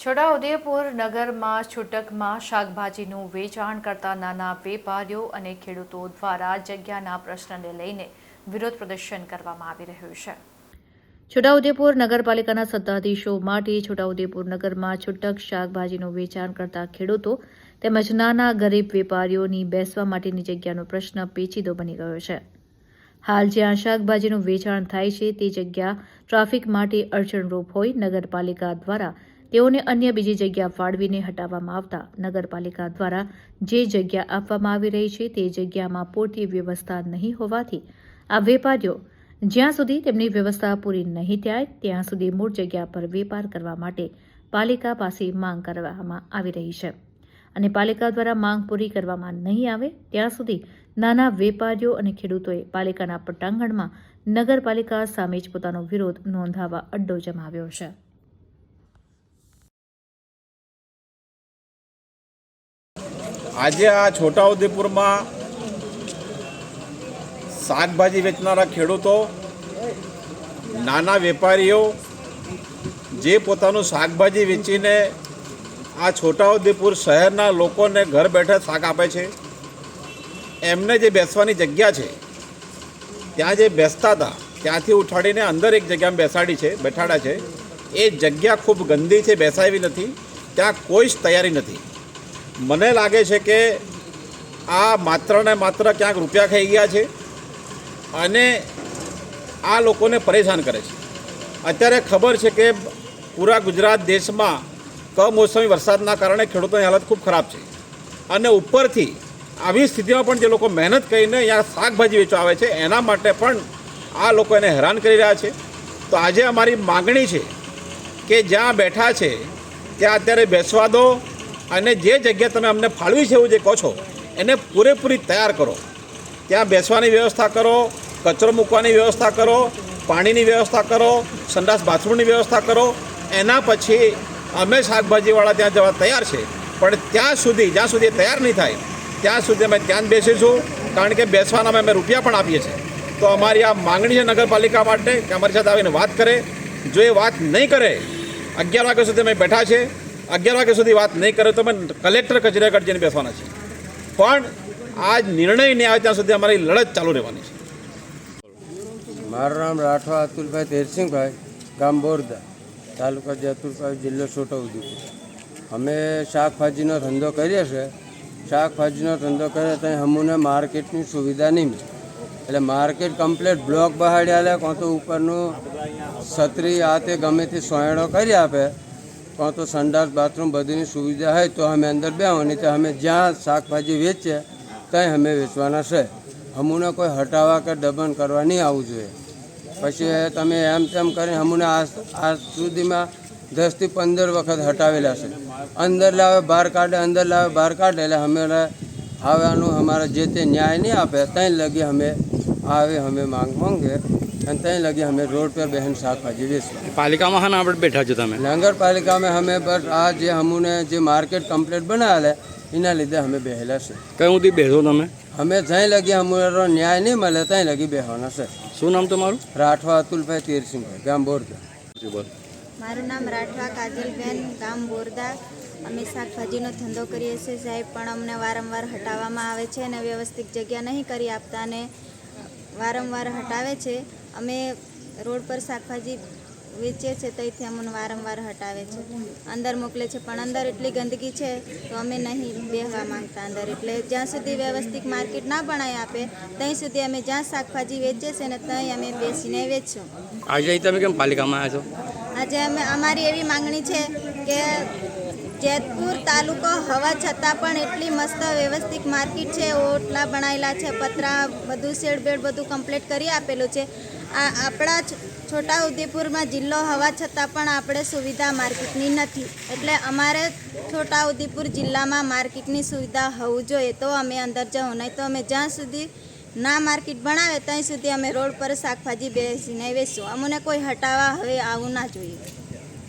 છોટાઉદેપુર નગરમાં છૂટકમાં શાકભાજીનું વેચાણ કરતા નાના વેપારીઓ અને ખેડૂતો દ્વારા જગ્યાના પ્રશ્નને લઈને વિરોધ પ્રદર્શન કરવામાં આવી રહ્યું છે. છોટાઉદેપુર નગરપાલિકાના સત્તાધીશો માટે છોટાઉદેપુર નગરમાં છૂટક શાકભાજીનું વેચાણ કરતા ખેડૂતો તેમજ નાના ગરીબ વેપારીઓની બેસવા માટેની જગ્યાનો પ્રશ્ન પેચીદો બની ગયો છે. હાલ જ્યાં શાકભાજીનું વેચાણ થાય છે, તે જગ્યા ટ્રાફિક માટે અડચણરૂપ હોય નગરપાલિકા દ્વારા તેઓને અન્ય બીજી જગ્યા ફાળવીને હટાવવામાં આવતા નગરપાલિકા દ્વારા જે જગ્યા આપવામાં આવી રહી છે તે જગ્યામાં પૂરતી વ્યવસ્થા નહીં હોવાથી આ વેપારીઓ જ્યાં સુધી તેમની વ્યવસ્થા પૂરી નહીં થાય, ત્યાં સુધી મૂળ જગ્યા પર વેપાર કરવા માટે પાલિકા પાસે માંગ કરવામાં આવી રહી છે. અને પાલિકા દ્વારા માંગ પૂરી કરવામાં નહીં આવે, ત્યાં સુધી નાના વેપારીઓ અને ખેડૂતોએ પાલિકાના પટાંગણમાં નગરપાલિકા સામે જ પોતાનો વિરોધ નોંધાવવા અડ્ડો જમાવ્યો છે. આજે આ છોટાઉદેપુરમાં શાકભાજી વેચનારા ખેડૂતો, નાના વેપારીઓ જે પોતાનું શાકભાજી વેચીને આ છોટાઉદેપુર શહેરના લોકોને ઘર બેઠા શાક આપે છે, એમને જે બેસવાની જગ્યા છે, ત્યાં જે બેસતા હતા, ત્યાંથી ઉઠાડીને અંદર એક જગ્યામાં બેસાડી છે, બેઠાડા છે, એ જગ્યા ખૂબ ગંદી છે બેસાવી નથી, ત્યાં કોઈ જ તૈયારી નથી. મને લાગે છે કે આ માત્ર ને માત્ર ક્યાંક રૂપિયા ખાઈ ગયા છે અને આ લોકોને પરેશાન કરે છે. અત્યારે ખબર છે કે પૂરા ગુજરાત દેશમાં કમોસમી વરસાદના કારણે ખેડૂતોની હાલત ખૂબ ખરાબ છે. અને ઉપરથી આવી સ્થિતિમાં પણ જે લોકો મહેનત કરીને અહીંયા શાકભાજી વેચવા આવે છે, એના માટે પણ આ લોકો એને હેરાન કરી રહ્યા છે. તો આજે અમારી માગણી છે કે જ્યાં બેઠા છે, ત્યાં અત્યારે બેસવા દો અને જે જગ્યા તમે અમને ફાળવી છે એવું જે કહો છો, એને પૂરેપૂરી તૈયાર કરો. ત્યાં બેસવાની વ્યવસ્થા કરો, કચરો મૂકવાની વ્યવસ્થા કરો, પાણીની વ્યવસ્થા કરો, સંડાસ બાથરૂમની વ્યવસ્થા કરો. એના પછી અમે શાકભાજીવાળા ત્યાં જવા તૈયાર છે. પણ ત્યાં સુધી, જ્યાં સુધી તૈયાર નહીં થાય, ત્યાં સુધી અમે ત્યાં જ બેસીશું. કારણ કે બેસવાના અમે રૂપિયા પણ આપીએ છીએ. તો અમારી આ માંગણી છે નગરપાલિકા માટે કે અમારી સાથે આવીને વાત કરે. જો એ વાત નહીં કરે, અગિયાર વાગ્યા સુધી અમે બેઠા છે અગિયાર વાગ્યા સુધી વાત નહીં કરે તો અમે કલેક્ટર કચેરી આગળ જઈને બેસવાના છે. પણ આ નિર્ણય નહીં આવે ત્યાં સુધી અમારી લડત ચાલુ રહેવાની છે. મારું નામ રાઠવા અતુલભાઈ તેરસિંહભાઈ, ગામ બોરદા તાલુકા જતુરભાઈ જિલ્લો છોટાઉદેપુર. અમે શાકભાજીનો ધંધો કરીએ છીએ. શાકભાજીનો ધંધો કરીએ ત્યાં અમુને માર્કેટની સુવિધા નહીં મળે. એટલે માર્કેટ કમ્પ્લેટ બ્લોક બહાડ્યા લે કાં તો ઉપરનું છત્રી આ તે ગમે તે સોયણો કરી આપે. કાં તો સંડાસ, બાથરૂમ બધીની સુવિધા હોય તો અમે અંદર બેહો, નહીં તો અમે જ્યાં શાકભાજી વેચીએ ત્યાં અમે વેચવાના છે. અમુને કોઈ હટાવવા કે દબન કરવા નહીં આવવું જોઈએ. પછી તમે એમ તેમ કરીને અમુને આજ સુધીમાં દસથી પંદર વખત હટાવેલા છે. અંદર લાવે, બહાર કાઢે, અંદર લાવે, બહાર કાઢે, એટલે અમે આવવાનું અમારા જે તે ન્યાય નહીં આપે, ત્યાં લગી અમે આવે અમે માંગ માંગે અને ત્યાં લગી અમે રોડ પર બહેન શાકભાજી વેચવા. પાલિકામાં હા આપણે બેઠા છો તમે? નગરપાલિકામાં અમે બસ આ જે અમુને જે માર્કેટ કમ્પ્લેટ બનાવેલા એના લીધે અમે બેહેલા છે. કયું સુધી બેસો તમે? અમે જ્યાં લગી અમારો ન્યાય નહીં મળે ત્યાં લગી બેહવાના છે. શું નામ તમારું? રાઠવા અતુલભાઈ તીરસિંહભાઈ ગામ બોરદા મારું નામ રાઠવા કાજલબેન ગામ બોરદા અમે શાકભાજીનો ધંધો કરીએ છીએ સાહેબ પણ અમને વારંવાર હટાવવામાં આવે છે અને વ્યવસ્થિત જગ્યા નહીં કરી આપતા અને વારંવાર હટાવે છે. અમે રોડ પર શાકભાજી વેચીએ છીએ ત્યાંથી અમને વારંવાર હટાવે છે. અંદર મોકલે છે પણ અંદર એટલી ગંદકી છે તો અમે નહીં બેહવા માંગતા અંદર. એટલે જ્યાં સુધી વ્યવસ્થિત માર્કેટ ના બનાવી આપે ત્યાં સુધી અમે જ્યાં શાકભાજી વેચીએ છીએ ને ત્યાં અમે બેસીને વેચશું. આજે તમે કેમ પાલિકામાં આવ્યા છો? આજે અમે અમારી એવી માંગણી છે કે જેતપુર તાલુકો હોવા છતાં પણ એટલી મસ્ત વ્યવસ્થિત માર્કેટ છે, ઓટલા બનાવેલા છે, પતરા, બધું શેડ બેડ બધું કમ્પ્લીટ કરી આપેલું છે. આ આપણા છોટા ઉદેપુરમાં જિલ્લો હોવા છતાં પણ આપણે સુવિધા માર્કેટની નથી. એટલે અમારે છોટા ઉદેપુર જિલ્લામાં માર્કેટની સુવિધા હોવું જોઈએ તો અમે અંદર જવું, નહીં તો અમે જ્યાં સુધી ના માર્કેટ બનાવે, ત્યાં સુધી અમે રોડ પર શાકભાજી બેસીને વેચશું. અમને કોઈ હટાવવા હવે આવું ના જોઈએ.